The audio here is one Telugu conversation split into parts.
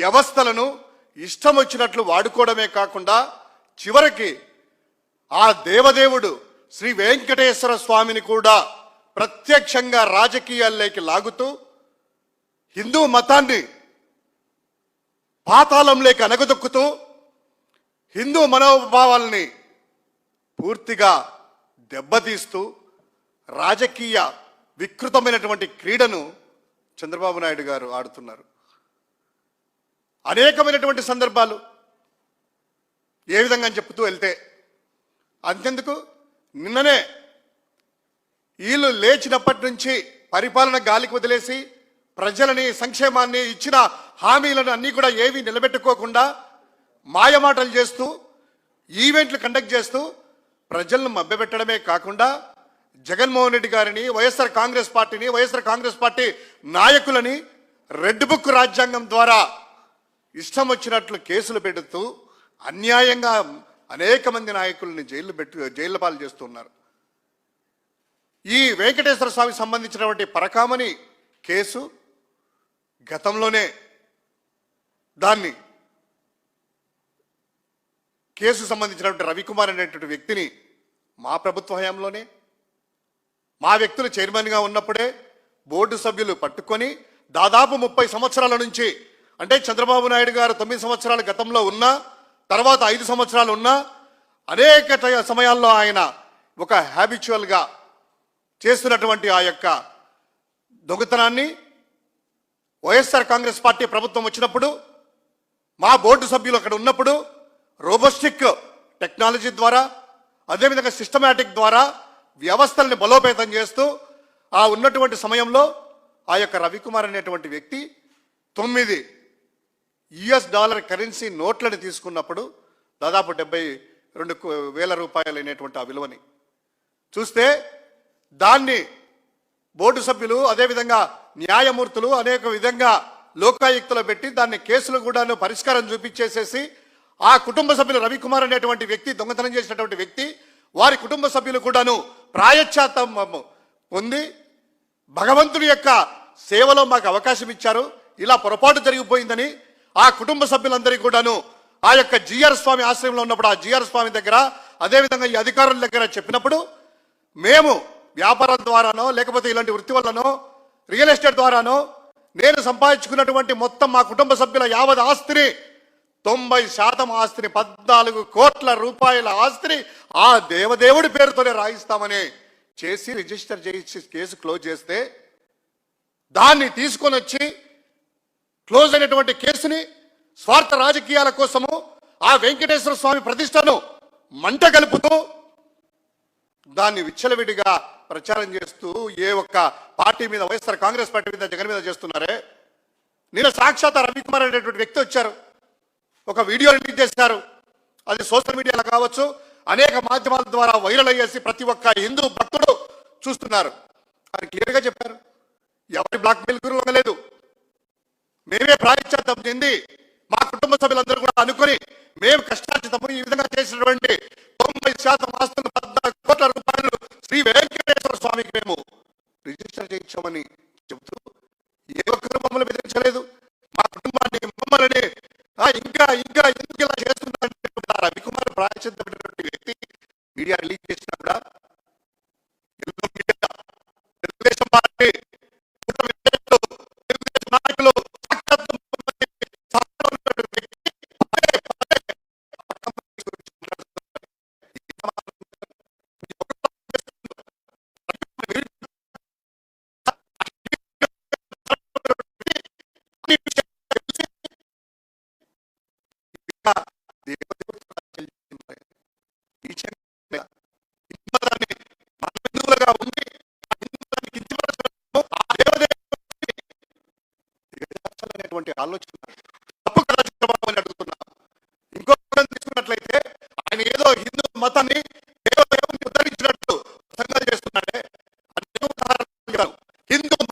వ్యవస్థలను ఇష్టం వచ్చినట్లు వాడుకోవడమే కాకుండా చివరికి ఆ దేవదేవుడు శ్రీ వెంకటేశ్వర స్వామిని కూడా ప్రత్యక్షంగా రాజకీయాల్లోకి లాగుతూ హిందూ మతాన్ని పాతాళంలోకి అనగదొక్కుతూ హిందూ మనోభావాల్ని పూర్తిగా దెబ్బతీస్తూ రాజకీయ వికృతమైనటువంటి క్రీడను చంద్రబాబు నాయుడు గారు ఆడుతున్నారు. అనేకమైనటువంటి సందర్భాలు ఏ విధంగా అని చెప్తూ వెళ్తే అంతెందుకు? నిన్ననే వీళ్ళు లేచినప్పటి నుంచి పరిపాలన గాలికి వదిలేసి ప్రజలని సంక్షేమాన్ని ఇచ్చిన హామీలను అన్నీ కూడా ఏవి నిలబెట్టుకోకుండా మాయమాటలు చేస్తూ ఈవెంట్లు కండక్ట్ చేస్తూ ప్రజలను మభ్యపెట్టడమే కాకుండా జగన్మోహన్ రెడ్డి గారిని వైఎస్ఆర్ కాంగ్రెస్ పార్టీని వైఎస్ఆర్ కాంగ్రెస్ పార్టీ నాయకులని రెడ్ బుక్ రాజ్యాంగం ద్వారా ఇష్టం వచ్చినట్లు కేసులు పెడుతూ అన్యాయంగా అనేక మంది నాయకుల్ని జైలు పెట్టు జైలు పాలు చేస్తున్నారు. ఈ వెంకటేశ్వర స్వామికి సంబంధించినటువంటి పరకామని కేసు గతంలోనే దాన్ని కేసు సంబంధించినటువంటి రవికుమార్ అనేటువంటి వ్యక్తిని మా ప్రభుత్వ హయాంలోనే మా వ్యక్తులు చైర్మన్గా ఉన్నప్పుడే బోర్డు సభ్యులు పట్టుకొని దాదాపు ముప్పై సంవత్సరాల నుంచి అంటే చంద్రబాబు నాయుడు గారు తొమ్మిది సంవత్సరాల గతంలో ఉన్నా తర్వాత ఐదు సంవత్సరాలు ఉన్నా అనేక సమయాల్లో ఆయన ఒక హ్యాబిచువల్గా చేస్తున్నటువంటి ఆ యొక్క దొంగతనాన్ని వైఎస్ఆర్ కాంగ్రెస్ పార్టీ ప్రభుత్వం వచ్చినప్పుడు మా బోర్డు సభ్యులు అక్కడ ఉన్నప్పుడు రోబోస్టిక్ టెక్నాలజీ ద్వారా అదేవిధంగా సిస్టమేటిక్ ద్వారా వ్యవస్థల్ని బలోపేతం చేస్తూ ఆ ఉన్నటువంటి సమయంలో ఆ యొక్క రవికుమార్ అనేటువంటి వ్యక్తి తొమ్మిది యుఎస్ డాలర్ కరెన్సీ నోట్లను తీసుకున్నప్పుడు దాదాపు డెబ్బై రెండు వేల రూపాయలు అయినటువంటి ఆ విలువని. చూస్తే దాన్ని బోర్డు సభ్యులు అదేవిధంగా న్యాయమూర్తులు అనేక విధంగా లోకాయుక్తలో పెట్టి దాన్ని కేసులు కూడాను పరిష్కారం చూపించేసేసి ఆ కుటుంబ సభ్యులు రవికుమార్ అనేటువంటి వ్యక్తి దొంగతనం చేసినటువంటి వ్యక్తి వారి కుటుంబ సభ్యులు కూడాను ప్రాయశ్చాత్తం పొంది భగవంతుని యొక్క సేవలో మాకు అవకాశం ఇచ్చారు. ఇలా పొరపాటు జరిగిపోయిందని ఆ కుటుంబ సభ్యులందరికీ కూడాను ఆ యొక్క జిఆర్ స్వామి ఆశ్రయంలో ఉన్నప్పుడు ఆ జిఆర్ స్వామి దగ్గర అదేవిధంగా ఈ అధికారుల దగ్గర చెప్పినప్పుడు మేము వ్యాపారం ద్వారానో లేకపోతే ఇలాంటి వృత్తి వల్లనో రియల్ ఎస్టేట్ ద్వారానో నేను సంపాదించుకున్నటువంటి మొత్తం మా కుటుంబ సభ్యుల యావత్ ఆస్తిని తొంభై శాతం ఆస్తిని పద్నాలుగు కోట్ల రూపాయల ఆస్తిని ఆ దేవదేవుడి పేరుతోనే రాయిస్తామని చేసి రిజిస్టర్ చేసి కేసు క్లోజ్ చేస్తే దాన్ని తీసుకొని వచ్చి క్లోజ్ అయినటువంటి కేసుని స్వార్థ రాజకీయాల కోసము ఆ వెంకటేశ్వర స్వామి ప్రతిష్టను మంట కలుపుతూ దాన్ని విచ్చలవిడిగా ప్రచారం చేస్తూ ఏ ఒక్క పార్టీ మీద వైఎస్ఆర్ కాంగ్రెస్ పార్టీ మీద జగన్ మీద చేస్తున్నారే? నిన్న సాక్షాత్ రవికుమార్ అనేటువంటి వ్యక్తి వచ్చారు. ఒక వీడియో రిలీజ్ చేశారు. అది సోషల్ మీడియాలో కావచ్చు అనేక మాధ్యమాల ద్వారా వైరల్ అయ్యేసి ప్రతి ఒక్క హిందూ భక్తుడు చూస్తున్నారు. అని క్లియర్గా చెప్పారు. ఎవరి బ్లాక్ మెయిల్ గురి మేమే ప్రాయశ్చాత్తం చెంది మా కుటుంబ సభ్యులందరూ కూడా అనుకొని మేము కష్టార్జితము ఈ విధంగా చేసినటువంటి తొంభై శాతం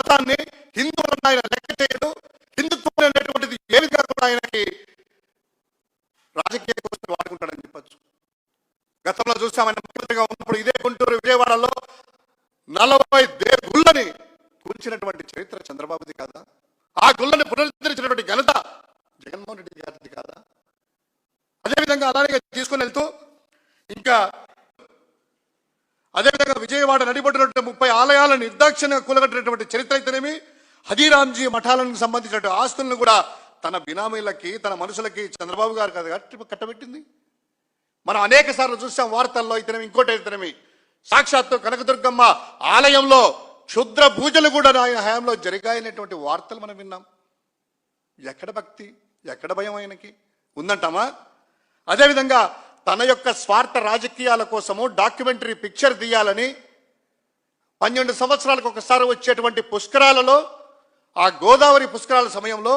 హిందూ మతాన్ని హిందువులను ఆయన లెక్క చేయడు హిందుత్వం అనేటువంటిది ఏ విధంగా కూడా ఆయనకి రాజకీయ కోసం వాడుకుంటాడని చెప్పొచ్చు గతంలో చూసాం ఆయన ముఖ్యమంత్రిగా ఉన్నప్పుడు ఇదే గుంటూరు విజయవాడలో నలభై దే గుళ్ళని కూల్చినటువంటి చరిత్ర చంద్రబాబుది కాదా ఆ గుళ్ళని పునరుద్ధరించినటువంటి ఘనత జగన్ జగన్మోహన్ రెడ్డి గారిది కాదా అదేవిధంగా అలానే తీసుకుని వెళ్తూ ఇంకా అదేవిధంగా విజయవాడ నడిబడినటువంటి ముప్పై ఆలయాలను కూలగట్టినటువంటి చరిత్ర అయితేనేమి? హదీరాంజీ మఠాలకు సంబంధించిన ఆస్తులను కూడా తన బినామీలకి తన మనుషులకి చంద్రబాబు గారు కదా కట్టబెట్టింది. మనం అనేక సార్లు చూసాం వార్తల్లో అయితేనేమి ఇంకోటి అయితేనేమి. సాక్షాత్తు కనకదుర్గమ్మ ఆలయంలో క్షుద్ర పూజలు కూడా ఆయన హయాంలో జరిగాయనేటువంటి వార్తలు మనం విన్నాం. ఎక్కడ భక్తి ఎక్కడ భయం ఆయనకి? ఉందంటామా? అదేవిధంగా తన యొక్క స్వార్థ రాజకీయాల కోసము డాక్యుమెంటరీ పిక్చర్ తీయాలని పన్నెండు సంవత్సరాలకు ఒకసారి వచ్చేటువంటి పుష్కరాలలో ఆ గోదావరి పుష్కరాల సమయంలో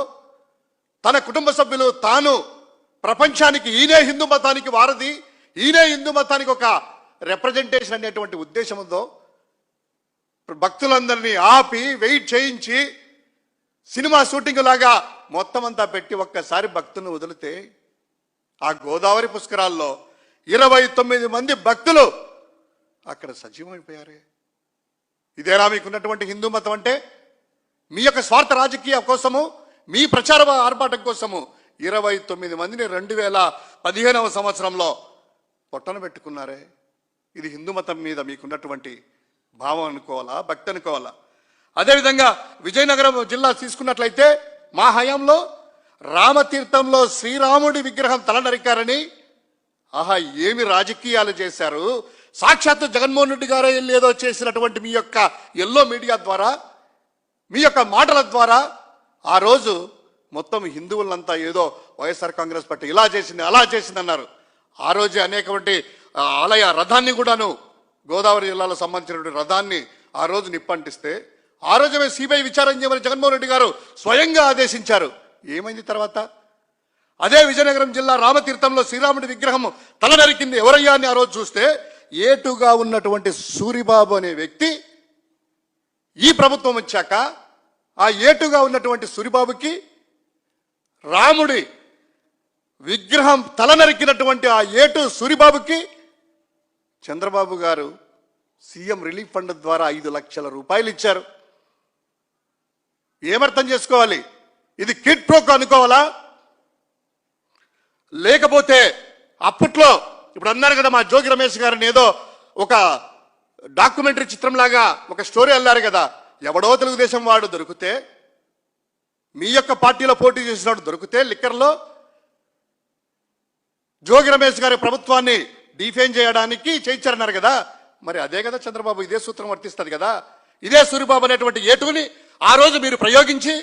తన కుటుంబ సభ్యులు తాను ప్రపంచానికి ఈయనే హిందూ మతానికి వారధి ఈయనే హిందూ మతానికి ఒక రిప్రజెంటేషన్ అనేటువంటి ఉద్దేశం ఉందో భక్తులందరినీ ఆపి వెయిట్ చేయించి సినిమా షూటింగ్ లాగా మొత్తం అంతా పెట్టి ఒక్కసారి భక్తులను వదిలితే ఆ గోదావరి పుష్కరాల్లో ఇరవై తొమ్మిది మంది భక్తులు అక్కడ సజీవమైపోయారే. ఇదేనా మీకున్నటువంటి హిందూ మతం అంటే? మీ యొక్క స్వార్థ రాజకీయ కోసము మీ ప్రచార ఆర్భాటం కోసము ఇరవై తొమ్మిది మందిని రెండు వేల పదిహేనవ సంవత్సరంలో పొట్టన పెట్టుకున్నారే. ఇది హిందూ మతం మీద మీకున్నటువంటి భావం అనుకోవాలా భక్తి అనుకోవాలా? అదేవిధంగా విజయనగరం జిల్లా తీసుకున్నట్లయితే మా హయాంలో రామతీర్థంలో శ్రీరాముడి విగ్రహం తల నరికారని ఆహా ఏమి రాజకీయాలు చేశారు? సాక్షాత్తు జగన్మోహన్ రెడ్డి గారే ఏదో చేసినటువంటి మీ యొక్క ఎల్లో మీడియా ద్వారా మీ యొక్క మాటల ద్వారా ఆ రోజు మొత్తం హిందువులంతా ఏదో వైఎస్ఆర్ కాంగ్రెస్ పార్టీ ఇలా చేసింది అలా చేసింది అన్నారు. ఆ రోజే అనేకటువంటి ఆలయ రథాన్ని కూడాను గోదావరి జిల్లాలో సంబంధించినటువంటి రథాన్ని ఆ రోజు నిప్పంటిస్తే ఆ రోజు సిబిఐ విచారం చేయమని జగన్మోహన్ రెడ్డి గారు స్వయంగా ఆదేశించారు. ఏమైంది తర్వాత? అదే విజయనగరం జిల్లా రామతీర్థంలో శ్రీరాముడి విగ్రహం తల నరికింది ఎవరయ్యా అని ఆ రోజు చూస్తే ఏటుగా ఉన్నటువంటి సూరిబాబు అనే వ్యక్తి ఈ ప్రభుత్వం వచ్చాక ఆ ఏటుగా ఉన్నటువంటి సూరిబాబుకి రాముడి విగ్రహం తలనరికినటువంటి ఆ ఏటు సూరిబాబుకి చంద్రబాబు గారు సీఎం రిలీఫ్ ఫండ్ ద్వారా ఐదు లక్షల రూపాయలు ఇచ్చారు. ఏమర్థం చేసుకోవాలి? ఇది కిట్ ప్రోక్ అనుకోవాలా? లేకపోతే అప్పట్లో ఇప్పుడు అన్నారు కదా మా జోగి రమేష్ గారిని ఏదో ఒక డాక్యుమెంటరీ చిత్రంలాగా ఒక స్టోరీ అల్లారు కదా. ఎవడో తెలుగుదేశం వాడు దొరికితే మీ యొక్క పార్టీలో పోటీ చేసినప్పుడు దొరికితే లిక్కర్లో జోగి రమేష్ గారి ప్రభుత్వాన్ని డిఫెండ్ చేయడానికి చేయించారన్నారు కదా. మరి అదే కదా చంద్రబాబు ఇదే సూత్రం వర్తిస్తుంది కదా. ఇదే సూరిబాబు అనేటువంటి ఏటుని ఆ రోజు మీరు ప్రయోగించి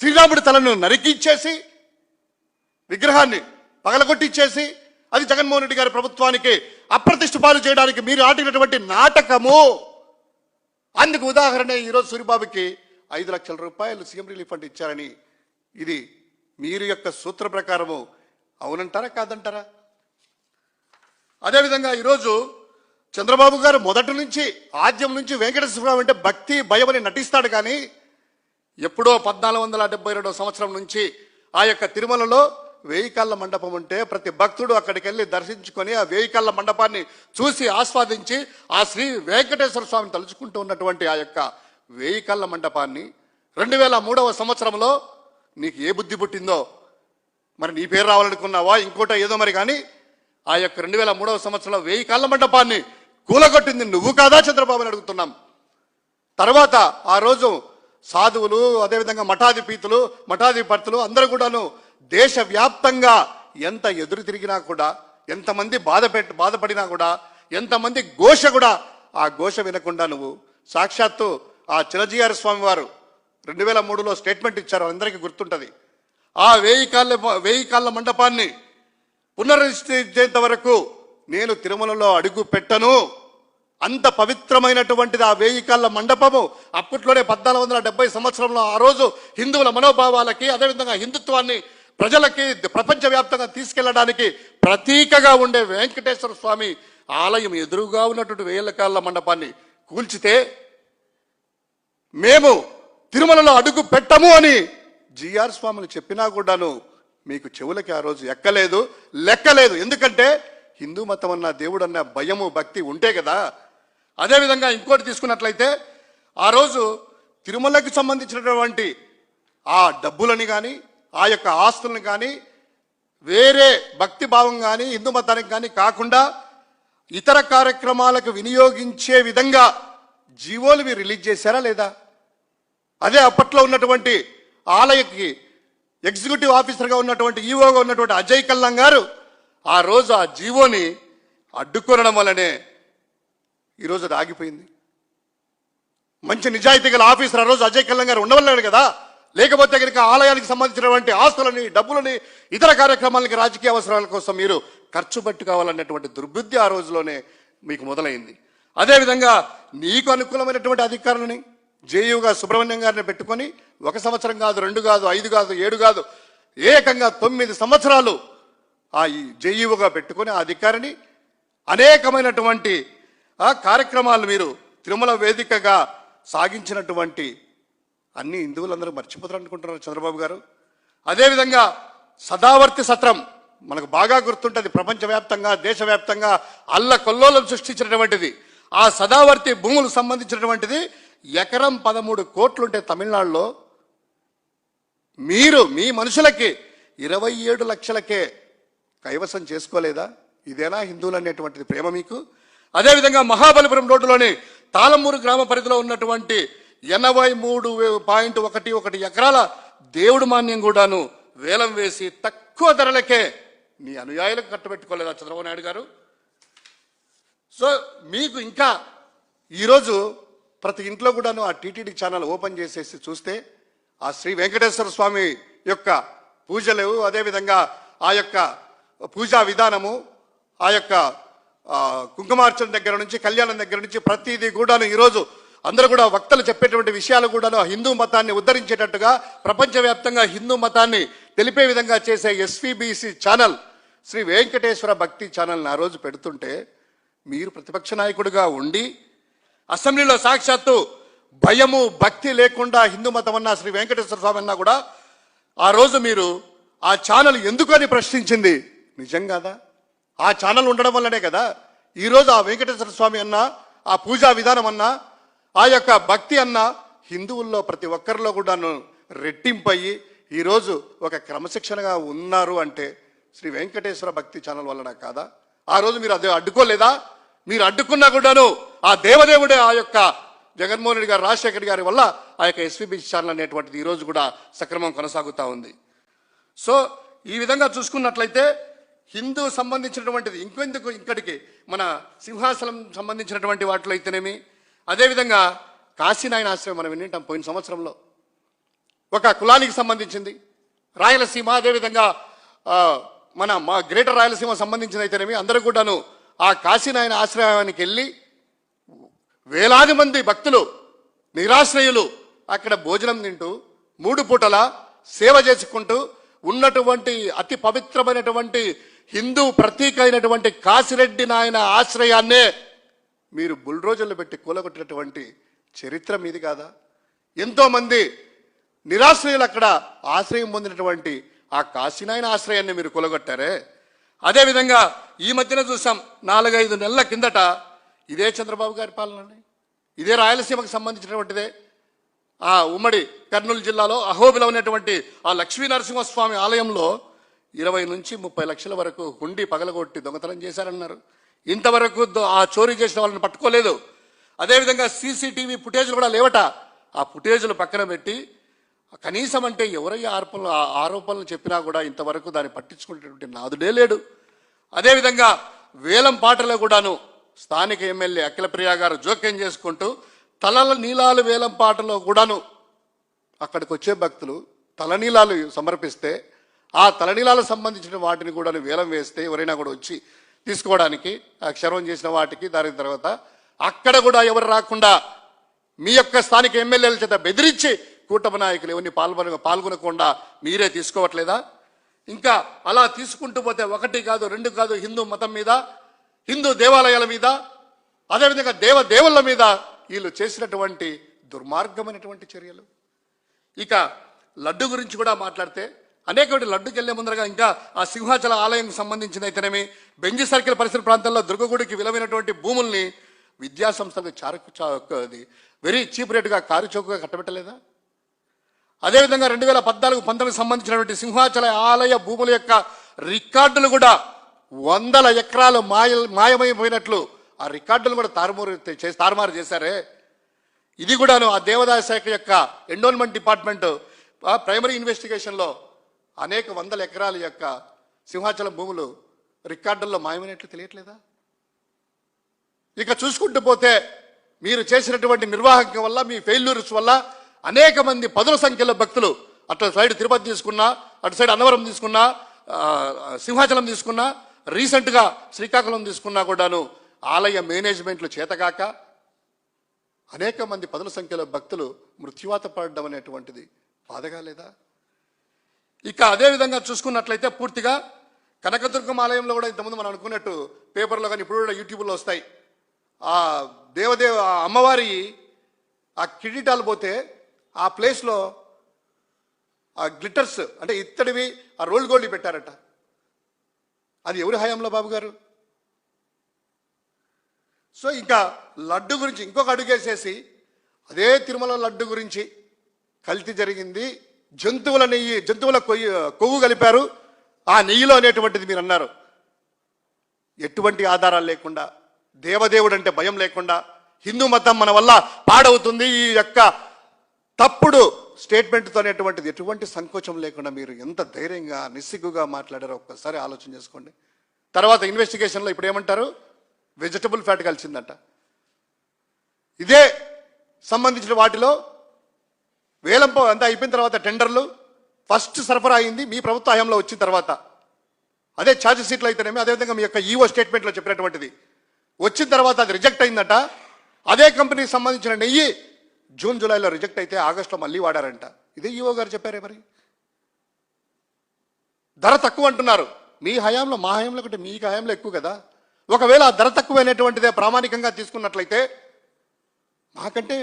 శ్రీరాముడి తలను నరికిచ్చేసి విగ్రహాన్ని పగలగొట్టిచ్చేసి అది జగన్మోహన్ రెడ్డి గారి ప్రభుత్వానికి అప్రతిష్ట పాలు చేయడానికి మీరు ఆడినటువంటి నాటకము. అందుకు ఉదాహరణ ఈరోజు సూరిబాబుకి ఐదు లక్షల రూపాయలు సీఎం రిలీఫ్ ఫండ్ ఇచ్చారని. ఇది మీరు యొక్క సూత్ర ప్రకారము. అవునంటారా కాదంటారా? అదేవిధంగా ఈరోజు చంద్రబాబు గారు మొదటి నుంచి ఆద్యం నుంచి వెంకటేశ్వర అంటే భక్తి భయం అని నటిస్తాడు కానీ ఎప్పుడో పద్నాలుగు వందల డెబ్బై రెండో సంవత్సరం నుంచి ఆ యొక్క తిరుమలలో వేయి కళ్ళ మండపం ఉంటే ప్రతి భక్తుడు అక్కడికి వెళ్ళి దర్శించుకొని ఆ వేయి కళ్ళ మండపాన్ని చూసి ఆస్వాదించి ఆ శ్రీ వెంకటేశ్వర స్వామిని తలుచుకుంటూ ఉన్నటువంటి ఆ యొక్క వేయి కళ్ళ మండపాన్ని రెండు వేల మూడవ సంవత్సరంలో నీకు ఏ బుద్ధి పుట్టిందో? మరి నీ పేరు రావాలనుకున్నావా? ఇంకోటో ఏదో మరి కానీ ఆ యొక్క రెండు వేల మూడవ సంవత్సరంలో వేయి కళ్ళ మండపాన్ని కూలగొట్టింది నువ్వు కాదా చంద్రబాబు అని అడుగుతున్నాం. తర్వాత ఆ రోజు సాధువులు అదేవిధంగా మఠాధిపీతులు మఠాధిపతులు అందరూ కూడాను దేశవ్యాప్తంగా ఎంత ఎదురు తిరిగినా కూడా ఎంతమంది బాధ పెట్ బాధపడినా కూడా ఎంతమంది ఘోష కూడా ఆ ఘోష వినకుండా నువ్వు సాక్షాత్తు ఆ చిరజీఆర్ స్వామి వారు రెండు వేల మూడులో స్టేట్మెంట్ ఇచ్చారు అందరికీ గుర్తుంటుంది. ఆ వేయి కాళ్ళ వేయి కాళ్ళ మండపాన్ని పునరుద్ధరించేంత వరకు నేను తిరుమలలో అడుగు పెట్టను. అంత పవిత్రమైనటువంటిది ఆ వేయి కాళ్ళ మండపము అప్పట్లోనే పద్నాలుగు వందల డెబ్బై సంవత్సరంలో ఆ రోజు హిందువుల మనోభావాలకి అదేవిధంగా హిందుత్వాన్ని ప్రజలకి ప్రపంచవ్యాప్తంగా తీసుకెళ్ళడానికి ప్రతీకగా ఉండే వెంకటేశ్వర స్వామి ఆలయం ఎదురుగా ఉన్నటువంటి వేల కాళ్ళ మండపాన్ని కూల్చితే మేము తిరుమలలో అడుగు పెట్టము అని జిఆర్ స్వామిని చెప్పినా కూడాను మీకు చెవులకి ఆ రోజు ఎక్కలేదు లెక్కలేదు. ఎందుకంటే హిందూ మతం అన్న దేవుడు అన్న భయము భక్తి ఉంటే కదా. అదేవిధంగా ఇంకోటి తీసుకున్నట్లయితే ఆ రోజు తిరుమలకి సంబంధించినటువంటి ఆ డబ్బులని కానీ ఆ యొక్క ఆస్తులను కానీ వేరే భక్తి భావం కానీ హిందూ మతానికి కానీ కాకుండా ఇతర కార్యక్రమాలకు వినియోగించే విధంగా జీవోలు మీరు రిలీజ్ చేశారా లేదా? అదే అప్పట్లో ఉన్నటువంటి ఆలయకి ఎగ్జిక్యూటివ్ ఆఫీసర్గా ఉన్నటువంటి ఈఓగా ఉన్నటువంటి అజయ్ కల్లం గారు ఆ రోజు ఆ జీవోని అడ్డుకొనడం వల్లనే ఈరోజు అది ఆగిపోయింది. మంచి నిజాయితీ గల ఆఫీసర్ ఆ రోజు అజయ్ కల్లం గారు ఉండవలేడు కదా. లేకపోతే కనుక ఆలయానికి సంబంధించినటువంటి ఆస్తులని డబ్బులని ఇతర కార్యక్రమాలకి రాజకీయ అవసరాల కోసం మీరు ఖర్చు పెట్టుకోవాలన్నటువంటి దుర్బుద్ధి ఆ రోజులోనే మీకు మొదలైంది. అదేవిధంగా నీకు అనుకూలమైనటువంటి అధికారులని జేయుగా సుబ్రహ్మణ్యం గారిని పెట్టుకొని ఒక సంవత్సరం కాదు రెండు కాదు ఐదు కాదు ఏడు కాదు ఏకంగా తొమ్మిది సంవత్సరాలు ఆ ఈ పెట్టుకొని ఆ అధికారిని అనేకమైనటువంటి కార్యక్రమాలు మీరు తిరుమల వేదికగా సాగించినటువంటి అన్ని హిందువులందరూ మర్చిపోతారు అనుకుంటున్నారు చంద్రబాబు గారు. అదేవిధంగా సదావర్తి సత్రం మనకు బాగా గుర్తుంటుంది ప్రపంచవ్యాప్తంగా దేశవ్యాప్తంగా అల్ల కొల్లోలం సృష్టించినటువంటిది. ఆ సదావర్తి భూములు సంబంధించినటువంటిది ఎకరం పదమూడు కోట్లుంటే తమిళనాడులో మీరు మీ మనుషులకి ఇరవై ఏడు లక్షలకే కైవసం చేసుకోలేదా? ఇదేనా హిందువులు అనేటువంటిది ప్రేమ మీకు? అదేవిధంగా మహాబలిపురం రోడ్డులోని తాళమూరు గ్రామ పరిధిలో ఉన్నటువంటి ఎనభై మూడు పాయింట్ ఒకటి ఒకటి ఎకరాల దేవుడు మాన్యం కూడాను వేలం వేసి తక్కువ ధరలకే నీ అనుయాయులకు కట్టబెట్టుకోలేదా చంద్రబాబు నాయుడు గారు? సో మీకు ఇంకా ఈరోజు ప్రతి ఇంట్లో కూడాను ఆ టీటీడీ ఛానల్ ఓపెన్ చేసేసి చూస్తే ఆ శ్రీ వెంకటేశ్వర స్వామి యొక్క పూజలు అదేవిధంగా ఆ యొక్క పూజా విధానము ఆ యొక్క కుంకుమార్చన దగ్గర నుంచి కళ్యాణం దగ్గర నుంచి ప్రతిదీ కూడాను ఈరోజు అందరూ కూడా వక్తలు చెప్పేటువంటి విషయాలు కూడా హిందూ మతాన్ని ఉద్ధరించేటట్టుగా ప్రపంచవ్యాప్తంగా హిందూ మతాన్ని తెలిపే విధంగా చేసే ఎస్విబిసి ఛానల్ శ్రీ వెంకటేశ్వర భక్తి ఛానల్ని ఆ రోజు పెడుతుంటే మీరు ప్రతిపక్ష నాయకుడిగా ఉండి అసెంబ్లీలో సాక్షాత్తు భయము భక్తి లేకుండా హిందూ మతం అన్నా శ్రీ వెంకటేశ్వర స్వామి అన్నా కూడా ఆ రోజు మీరు ఆ ఛానల్ ఎందుకని ప్రశ్నించింది? నిజం కాదా? ఆ ఛానల్ ఉండడం వల్లనే కదా. ఈరోజు ఆ వెంకటేశ్వర స్వామి అన్నా ఆ పూజా విధానం అన్నా ఆ యొక్క భక్తి అన్న హిందువుల్లో ప్రతి ఒక్కరిలో కూడాను రెట్టింపయ్యి ఈరోజు ఒక క్రమశిక్షణగా ఉన్నారు అంటే శ్రీ వెంకటేశ్వర భక్తి ఛానల్ వలన కాదా? ఆ రోజు మీరు అదే అడ్డుకోలేదా? మీరు అడ్డుకున్నా కూడాను ఆ దేవదేవుడే ఆ యొక్క జగన్మోహన్ రెడ్డి గారు రాజశేఖర్ గారి వల్ల ఆ యొక్క ఎస్పీబీ ఛానల్ అనేటువంటిది ఈరోజు కూడా సక్రమం కొనసాగుతూ ఉంది. సో ఈ విధంగా చూసుకున్నట్లయితే హిందూ సంబంధించినటువంటిది ఇంకెందుకు ఇక్కడికి? మన సింహాసనం సంబంధించినటువంటి వాటిలో అయితేనేమి? అదేవిధంగా కాశీనాయన ఆశ్రయం మనం వింటాం పోయిన సంవత్సరంలో. ఒక కులానికి సంబంధించింది. రాయలసీమ అదేవిధంగా మన మా గ్రేటర్ రాయలసీమ సంబంధించినైతేనేమి అందరూ కూడాను ఆ కాశీనాయన ఆశ్రయానికి వెళ్ళి వేలాది మంది భక్తులు నిరాశ్రయులు అక్కడ భోజనం తింటూ మూడు పూటల సేవ చేసుకుంటూ ఉన్నటువంటి అతి పవిత్రమైనటువంటి హిందూ ప్రతీక అయినటువంటి కాశిరెడ్డి నాయన ఆశ్రయాన్నే మీరు బుల్రోజులు పెట్టి కూలగొట్టినటువంటి చరిత్ర మీది కాదా? ఎంతోమంది నిరాశ్రయులు అక్కడ ఆశ్రయం పొందినటువంటి ఆ కాశీనాయన ఆశ్రయాన్ని మీరు కూలగొట్టారే? అదేవిధంగా ఈ మధ్యన చూసాం నాలుగైదు నెలల కిందట ఇదే చంద్రబాబు గారి పాలనని ఇదే రాయలసీమకు సంబంధించినటువంటిదే. ఆ ఉమ్మడి కర్నూలు జిల్లాలో అహోబిలో ఉన్నటువంటి ఆ లక్ష్మీ నరసింహస్వామి ఆలయంలో ఇరవై నుంచి ముప్పై లక్షల వరకు హుండీ పగలగొట్టి దొంగతనం చేశారన్నారు. ఇంతవరకు ఆ చోరీ చేసిన వాళ్ళని పట్టుకోలేదు. అదేవిధంగా సీసీటీవీ ఫుటేజ్లు కూడా లేవట. ఆ ఫుటేజ్లు పక్కన పెట్టి కనీసం అంటే ఎవరయ్యా ఆరోపణలు ఆ ఆరోపణలు చెప్పినా కూడా ఇంతవరకు దాన్ని పట్టించుకునేటువంటి నాదుడే లేడు. అదేవిధంగా వేలం పాటలో కూడాను స్థానిక ఎమ్మెల్యే అఖిలప్రియ గారు జోక్యం చేసుకుంటూ తలల నీలాలు వేలం పాటలో కూడాను అక్కడికి వచ్చే భక్తులు తలనీలాలు సమర్పిస్తే ఆ తలనీలాలకు సంబంధించిన వాటిని కూడా వేలం వేస్తే ఎవరైనా కూడా వచ్చి తీసుకోవడానికి ఆ క్షరం చేసిన వాటికి దాని తర్వాత అక్కడ కూడా ఎవరు రాకుండా మీ యొక్క స్థానిక ఎమ్మెల్యేల చేత బెదిరించి కూటమి నాయకులు ఎవరిని పాల్గొన పాల్గొనకుండా మీరే తీసుకోవట్లేదా? ఇంకా అలా తీసుకుంటూ పోతే ఒకటి కాదు రెండు కాదు హిందూ మతం మీద హిందూ దేవాలయాల మీద అదేవిధంగా దేవ దేవుళ్ళ మీద వీళ్ళు చేసినటువంటి దుర్మార్గమైనటువంటి చర్యలు. ఇక లడ్డు గురించి కూడా మాట్లాడితే అనేకటి లడ్డుకి వెళ్ళే ముందరగా ఇంకా ఆ సింహాచల ఆలయం సంబంధించిన అయితేనేమి బెంజి సర్కిల్ పరిసర ప్రాంతాల్లో దుర్గగుడికి విలువైనటువంటి భూముల్ని విద్యా సంస్థలకు చారకు అది వెరీ చీప్ రేటుగా కారు చౌకగా కట్టబెట్టలేదా? అదేవిధంగా రెండు వేల పద్నాలుగు పంతొమ్మిది సంబంధించినటువంటి సింహాచల ఆలయ భూముల యొక్క రికార్డులు కూడా వందల ఎకరాలు మాయ మాయమైపోయినట్లు ఆ రికార్డులు కూడా తారుమారు చేసి తారుమారు చేశారే. ఇది కూడాను ఆ దేవాదాయ శాఖ యొక్క ఎండోల్మెంట్ డిపార్ట్మెంట్ ప్రైమరీ ఇన్వెస్టిగేషన్లో అనేక వందల ఎకరాల యొక్క సింహాచలం భూములు రికార్డుల్లో మాయమైనట్లు తెలియట్లేదా? ఇక చూసుకుంటూ పోతే మీరు చేసినటువంటి నిర్వాహకం వల్ల మీ ఫెయిల్యూర్స్ వల్ల అనేక మంది పదుల సంఖ్యలో భక్తులు అటు సైడ్ తిరుపతి తీసుకున్నా అటు సైడ్ అన్నవరం తీసుకున్నా సింహాచలం తీసుకున్నా రీసెంట్గా శ్రీకాకుళం తీసుకున్నా కూడాను ఆలయ మేనేజ్మెంట్లు చేతగాక అనేక మంది పదుల సంఖ్యలో భక్తులు మృత్యువాత పడడం అనేటువంటిది బాధగా లేదా? ఇక అదే విధంగా చూసుకున్నట్లయితే పూర్తిగా కనకదుర్గం ఆలయంలో కూడా ఇంతకుముందు మనం అనుకున్నట్టు పేపర్లో కానీ ఇప్పుడు కూడా యూట్యూబ్లో వస్తాయి. ఆ దేవదేవ ఆ అమ్మవారి ఆ కిరీటాలు పోతే ఆ ప్లేస్లో ఆ గ్లిటర్స్ అంటే ఇత్తడివి ఆ రోల్ గోల్డ్ పెట్టారట. అది ఎవరి హయాంలో బాబు గారు? సో ఇంకా లడ్డు గురించి ఇంకొక అడుగేసేసి అదే తిరుమల లడ్డు గురించి కల్తీ జరిగింది. జంతువుల నెయ్యి జంతువుల కొయ్యి కొవ్వు కలిపారు. ఆ నెయ్యిలో అనేటువంటిది మీరు అన్నారు. ఎటువంటి ఆధారాలు లేకుండా దేవదేవుడు అంటే భయం లేకుండా హిందూ మతం మన వల్ల పాడవుతుంది ఈ యొక్క తప్పుడు స్టేట్మెంట్తో అనేటువంటిది. ఎటువంటి సంకోచం లేకుండా మీరు ఎంత ధైర్యంగా నిస్సిగ్గుగా మాట్లాడారో ఒక్కసారి ఆలోచన చేసుకోండి. తర్వాత ఇన్వెస్టిగేషన్లో ఇప్పుడు ఏమంటారు? వెజిటబుల్ ఫ్యాట్ కలిసిందంట ఇదే సంబంధించిన వాటిలో వేలంపో అంతా అయిపోయిన తర్వాత టెండర్లు ఫస్ట్ సరఫరా అయింది మీ ప్రభుత్వ హయాంలో వచ్చిన తర్వాత. అదే ఛార్జ్ షీట్లు అయితేనేమి అదేవిధంగా మీ యొక్క ఈఓ స్టేట్మెంట్లో చెప్పినటువంటిది. వచ్చిన తర్వాత అది రిజెక్ట్ అయిందట. అదే కంపెనీకి సంబంధించిన నెయ్యి జూన్ జూలైలో రిజెక్ట్ అయితే ఆగస్టులో మళ్ళీ వాడారంట. ఇదే ఈఓ గారు చెప్పారే మరి? ధర తక్కువ అంటున్నారు. మీ హయాంలో మా హయాంలో కంటే మీ హయాంలో ఎక్కువ కదా. ఒకవేళ ఆ ధర తక్కువైనటువంటిదే ప్రామాణికంగా తీసుకున్నట్లయితే మాకంటే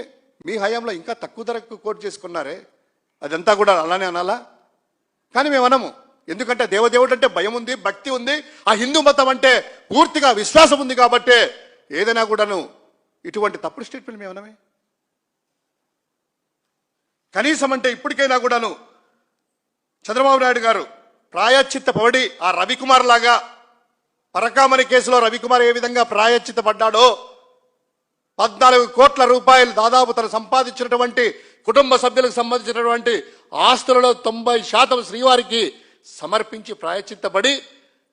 మీ హయాంలో ఇంకా తక్కువ ధరకు కోట్ చేసుకున్నారే అదంతా కూడా అలానే అనాలా? కానీ మేము అనము. ఎందుకంటే దేవదేవుడు అంటే భయం ఉంది భక్తి ఉంది. ఆ హిందూ మతం అంటే పూర్తిగా విశ్వాసం ఉంది కాబట్టే ఏదైనా కూడాను ఇటువంటి తప్పుడు స్టేట్మెంట్ మేము అనమే. కనీసం అంటే ఇప్పటికైనా కూడాను చంద్రబాబు నాయుడు గారు ప్రాయశ్చిత్త పడి ఆ రవికుమార్ లాగా పరకామణి కేసులో రవికుమార్ ఏ విధంగా ప్రాయశ్చిత్త పడ్డాడో పద్నాలుగు కోట్ల రూపాయలు దాదాపు తను సంపాదించినటువంటి కుటుంబ సభ్యులకు సంబంధించినటువంటి ఆస్తులలో తొంభై శాతం శ్రీవారికి సమర్పించి ప్రాయచిత్తపడి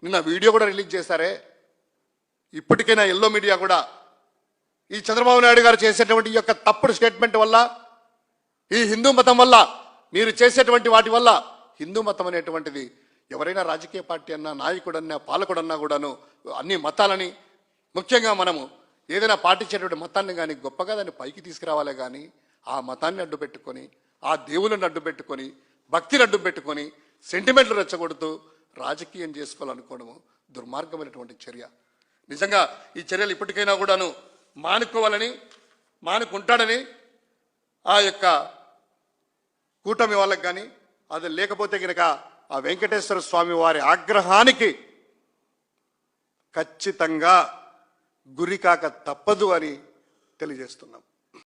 నిన్న వీడియో కూడా రిలీజ్ చేశారే. ఇప్పటికైనా ఎల్లో మీడియా కూడా ఈ చంద్రబాబు నాయుడు గారు చేసేటువంటి ఈ యొక్క తప్పుడు స్టేట్మెంట్ వల్ల ఈ హిందూ మతం వల్ల మీరు చేసేటువంటి వాటి వల్ల హిందూ మతం అనేటువంటిది ఎవరైనా రాజకీయ పార్టీ అన్నా నాయకుడన్నా పాలకుడన్నా కూడాను అన్ని మతాలని ముఖ్యంగా మనము ఏదైనా పాటించేటువంటి మతాన్ని కానీ గొప్పగా దాన్ని పైకి తీసుకురావాలి కానీ ఆ మతాన్ని అడ్డు పెట్టుకొని ఆ దేవులను అడ్డు పెట్టుకొని భక్తిని అడ్డు పెట్టుకొని సెంటిమెంట్లు రెచ్చగొడుతూ రాజకీయం చేసుకోవాలనుకోవడము దుర్మార్గమైనటువంటి చర్య. నిజంగా ఈ చర్యలు ఇప్పటికైనా కూడాను మానుకోవాలని మానుకుంటాడని ఆ యొక్క కూటమి వాళ్ళకి కానీ అది లేకపోతే కనుక ఆ వెంకటేశ్వర స్వామి వారి ఆగ్రహానికి ఖచ్చితంగా గురికాక తప్పదు అని తెలియజేస్తున్నాం.